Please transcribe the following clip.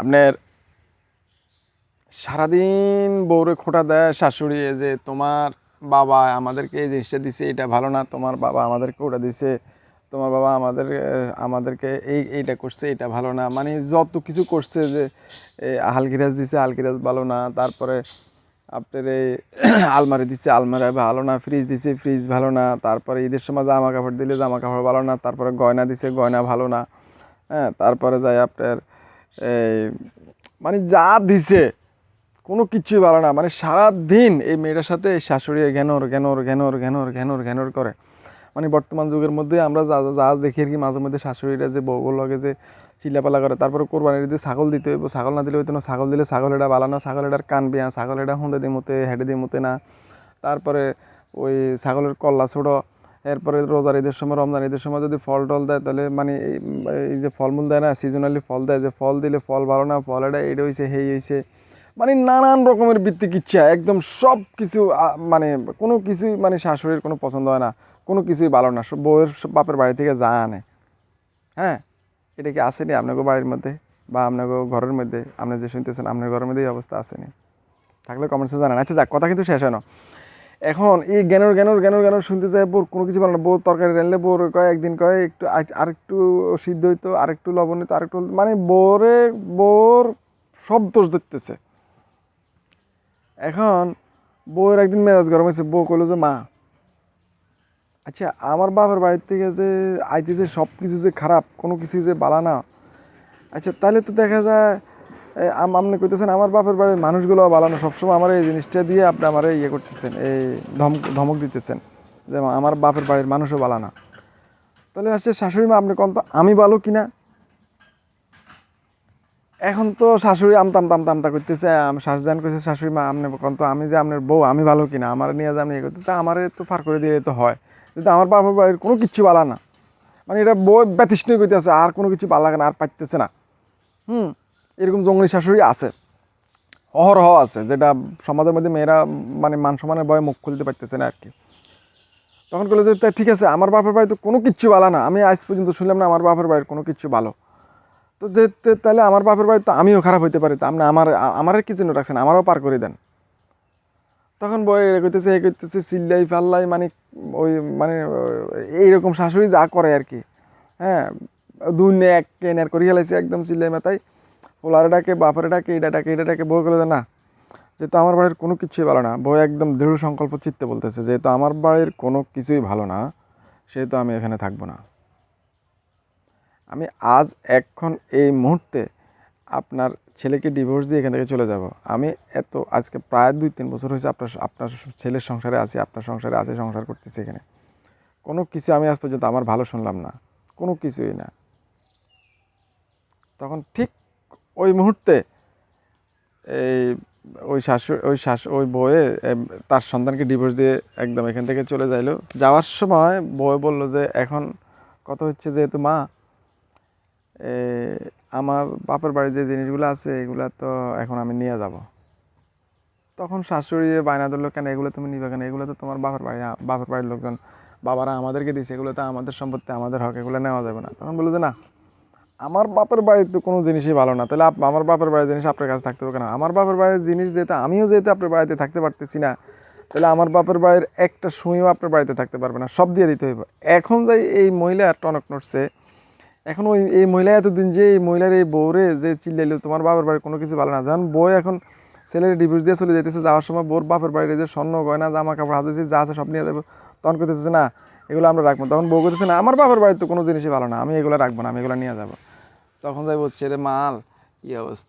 আপনার সারাদিন বউরে খোটা দেয়, শাশুড়ি যে তোমার বাবা আমাদেরকে এই জিনিসটা দিছে, এটা ভালো না, তোমার বাবা আমাদেরকে ওটা দিছে, তোমার বাবা আমাদের, আমাদেরকে এই, এইটা করছে, এটা ভালো না। মানে যত কিছু করছে যে হালকিরাজ দিছে হালকিরাজ ভালো না, তারপরে আপনার এই আলমারি দিছে, আলমারি ভালো না ফ্রিজ দিছে ফ্রিজ ভালো না, তারপরে ঈদের সময় জামা কাপড় দিলে জামা কাপড় ভালো না, তারপরে গয়না দিছে, গয়না ভালো না হ্যাঁ তারপরে যায় আপনার মানে যা দিছে, কোনো কিছুই ভালো না। মানে সারা দিন এই মেয়েটার সাথে শাশুড়ি ঘ্যানোর ঘ্যানোর ঘ্যানোর ঘ্যানোর ঘ্যানোর ঘ্যানোর করে। মানে বর্তমান যুগের মধ্যে আমরা যা, যা- দেখি আর কি, মাঝে মধ্যে শাশুড়িরা যে বউগুলো লগে যে চিল্লাপালা করে, তারপরে কোরবানির দিতে ছাগল দিতে হইব, ছাগল না দিলে হইতো না। ছাগল দিলে ছাগল এটা বালানো ছাগল এটার কান বিয়া, ছাগল এটা হুঁদে দিয়ে মতে হেঁটে দিয়ে মতে না। তারপরে ওই ছাগলের কল্লা ছোটো এরপরে রোজার ঈদের সময়, রমজান ঈদের সময় যদি ফল টল দেয়, তাহলে মানে এই- যে ফলমূল দেয় না সিজনালি ফল দেয়, যে ফল দিলে ফল ভালো না, ফল এটা এটা হয়েছে হেই হয়েছে মানে নানান রকমের ভিত্তিক ইচ্ছা, একদম সব কিছু মানে কোনো কিছুই মানে শাশুড়ির কোনো পছন্দ হয় না, কোনো কিছুই ভালো না, সব বউয়ের বাপের বাড়ি থেকে যা আনে হ্যাঁ? এটা কি আসেনি আপনাকে বাড়ির মধ্যে বা আপনাকে ঘরের মধ্যে? আপনি যে শুনতেছেন আপনার ঘরের মধ্যে এই অবস্থা আসেনি। থাকলে কমেন্টসে জানান। আচ্ছা যাক, কথা কিন্তু শেষ হয় না। এখন এই জ্ঞানোর জ্ঞানোর জ্ঞানোর জ্ঞানোর শুনতে যায় বোর কোনো কিছু ভালো না। বউ তরকারি রানলে বোর কয় একদিন কয় একটু আরেকটু সিদ্ধ হইতো, আরেকটু লবণ হইতো, আরেকটু মানে বোরে, বোর সব দোষ দেখতেছে এখন বউয়ের একদিন মেজাজ গরম হয়েছে বউ কইলো যে, মা আচ্ছা আমার বাবার বাড়ির থেকে যে আইতেছে সব কিছু যে খারাপ, কোনো কিছু যে বালা না। আচ্ছা তাহলে তো দেখা যায় আপনি কইতেছেন, আমার বাপের বাড়ির মানুষগুলো বালানো সবসময় আমার এই জিনিসটা দিয়ে আপনি আমার ইয়ে করতেছেন, এই ধমক ধমক দিতেছেন, যে আমার বাপের বাড়ির মানুষও বালানা। তাহলে আসছে, শাশুড়ি মা, আপনি কন তো আমি ভালো কিনা এখন তো শাশুড়ি আমতাম তাম তামতা করতেছে শাশুজান কইছে, শাশুড়ি মা, আপনি কন তো আমি যে আপনার বউ, আমি ভালো কিনা আমার নিয়ে যে আপনি ইয়ে করতে তা আমারে তো ফার করে দিয়ে তো হয়। কিন্তু আমার বাপের বাড়ির কোনো কিচ্ছু বালা না। মানে এটা বউ ব্যতিষ্ণই করতেছে আর কোনো কিছু লাগে না, আর পাইতেছে না। হুম? এরকম জঙ্গলি শাশুড়ি আছে। অহরহ আছে, যেটা সমাজের মধ্যে মেয়েরা মানে মান সম্মানের ভয়ে মুখ খুলতে পারতেছে না আর কি তখন বলে যে ঠিক আছে, আমার বাপের বাড়ি তো কোনো কিচ্ছু ভালো না, আমি আজ পর্যন্ত শুনলাম না আমার বাপের বাড়ির কোনো কিচ্ছু ভালো। তো যে তাহলে আমার বাপের বাড়ি তো আমিও খারাপ হইতে পারি, তো আপনি আমার আমার কি চিহ্ন রাখছেন? আমারও পার করে দেন। তখন বই করতেছে এ করতেছে চিল্লাই ফাল্লাই মানে ওই মানে এইরকম শাশুড়ি যা করে আর কি হ্যাঁ দুই এক কেনার করে হেলাইছে একদম চিল্লাই মাথায়। পোলারে ডাকে বাপারে ডাকে এটা ডাকে এটা ডাকে বই করে না। যেহেতু আমার বাড়ির কোনো কিছুই ভালো না বই একদম দৃঢ় সংকল্প চিত্তে বলতেছে, যেহেতু আমার বাড়ির কোনো কিছুই ভালো না, সেহেতু আমি এখানে থাকব না। আমি আজ এখন এই মুহূর্তে আপনার ছেলেকে ডিভোর্স দিয়ে এখান থেকে চলে যাব। আমি এত, আজকে প্রায় দুই তিন বছর হয়েছে আপনার আপনার ছেলের সংসারে আছি, আপনার সংসারে আছে, সংসার করতেছি এখানে। কোনো কিছু আমি আজ পর্যন্ত আমার ভালো শুনলাম না, কোনো কিছুই না। তখন ঠিক ওই মুহূর্তে এই ওই শাশু ওই শাশু ওই এম, তার সন্তানকে ডিভোর্স দিয়ে একদম এখান থেকে চলে যাইলো। যাওয়ার সময় বউ বলল যে এখন কথা হচ্ছে যেহেতু মা আমার বাপের বাড়ির যে জিনিসগুলো আছে এগুলো তো এখন আমি নিয়ে যাব। তখন শাশুড়ি বায়না ধরলো কেন এগুলো তুমি নিবে কেন? এগুলো তো তোমার বাপের বাড়ি বাপের বাড়ির লোকজন। বাবারা আমাদেরকে দিয়েছে এগুলো তো আমাদের সম্পত্তি আমাদের হক এগুলো নেওয়া যাবে না। তখন বলল যে না আমার বাপের বাড়ির তো কোনো জিনিসই ভালো না। তাহলে আমার বাপের বাড়ির জিনিস আপনার কাছে থাকতে হবে কেন? আমার বাপের বাড়ির জিনিস যেহেতু, আমিও যেহেতু আপনার বাড়িতে থাকতে পারতেছি না, তাহলে আমার বাপের বাড়ির একটা সুইও আপনার বাড়িতে থাকতে পারবে না। সব দিয়ে দিতে হইব। এখন যাই এই মহিলা টনক নড়ছে, এখন ওই এই মহিলা এতদিন যে এই মহিলার এই বউরে যে চিল্লাইলো, তোমার বাপের বাড়ির কোনো কিছু ভালো না। যখন বউ এখন ছেলের ডিভোর্স দিয়ে চলে যেতেছে যাওয়ার সময় বোর বাপের বাড়ির যে স্বর্ণ, গয়না, জামা কাপড়, হাতে যা আছে সব নিয়ে যাব তখন করতেছে না, এগুলো আমরা রাখব তখন বউ করতেছে না, আমার বাপের বাড়ির তো কোনো জিনিসই ভালো না, আমি এগুলো রাখব না, আমি এগুলো নিয়ে যাব। তখন যাই বলছে রে মাল কী অবস্থা?